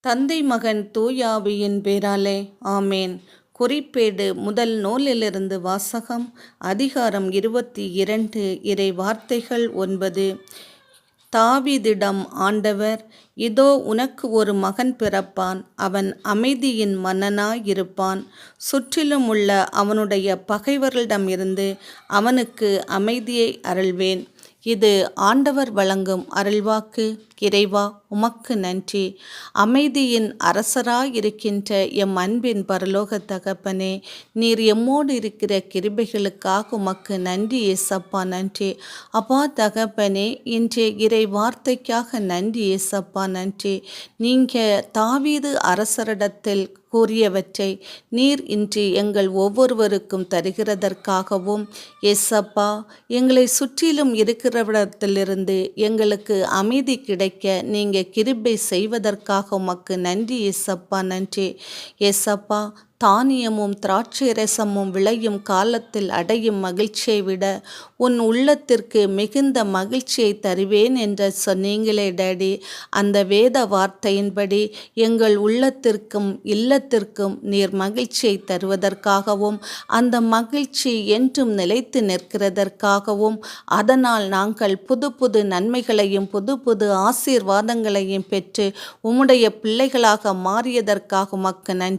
தந்தை மகன் தூயாவியின் பேராலே ஆமேன். குறிப்பேடு முதல் நூலிலிருந்து வாசகம் அதிகாரம் இருபத்தி இரண்டு இறை வார்த்தைகள் ஒன்பது. தாவிதிடம் ஆண்டவர் இதோ உனக்கு ஒரு மகன் பிறப்பான் அவன் அமைதியின் மன்னனாயிருப்பான். சுற்றிலும் உள்ள அவனுடைய பகைவர்களிடமிருந்து அவனுக்கு அமைதியை அருள்வேன். இது ஆண்டவர் வழங்கும் அருள்வாக்கு இறைவா உமக்கு நன்றி. அமைதியின் அரசராயிருக்கின்ற எம் அன்பின் பரலோக தகப்பனே நீர் எம்மோடு இருக்கிற கிருபைகளுக்காக உமக்கு நன்றி ஏசப்பா நன்றி. அப்பா தகப்பனே இன்றைய இறை வார்த்தைக்காக நன்றி ஏசப்பா நன்றி. நீங்கள் தாவீது அரசரிடத்தில் கூறியவற்றை நீர் இன்று எங்கள் ஒவ்வொருவருக்கும் தருகிறதற்காகவும். எஸ்ஸப்பா எங்களை சுற்றிலும் இருக்கிறவிடத்திலிருந்து எங்களுக்கு அமைதி கிடைக்க நீங்கள் கிருபை செய்வதற்காக உமக்கு நன்றி எஸ்ஸப்பா நன்றி. எஸ்ஸப்பா தானியமும் திராட்சை ரசமும் விளையும் காலத்தில் அடையும் மகிழ்ச்சியை விட உன் உள்ளத்திற்கு மிகுந்த மகிழ்ச்சியை தருவேன் என்று சொன்னீங்களே டேடி. அந்த வேத வார்த்தையின்படி எங்கள் உள்ளத்திற்கும் இல்லத்திற்கும் நீர் மகிழ்ச்சியை தருவதற்காகவும் அந்த மகிழ்ச்சி என்றும் நிலைத்து நிற்கிறதற்காகவும் அதனால் நாங்கள் புது புது நன்மைகளையும் புது புது ஆசீர்வாதங்களையும் பெற்று உம்முடைய பிள்ளைகளாக மாறியதற்காக உமக்கு நன்றி.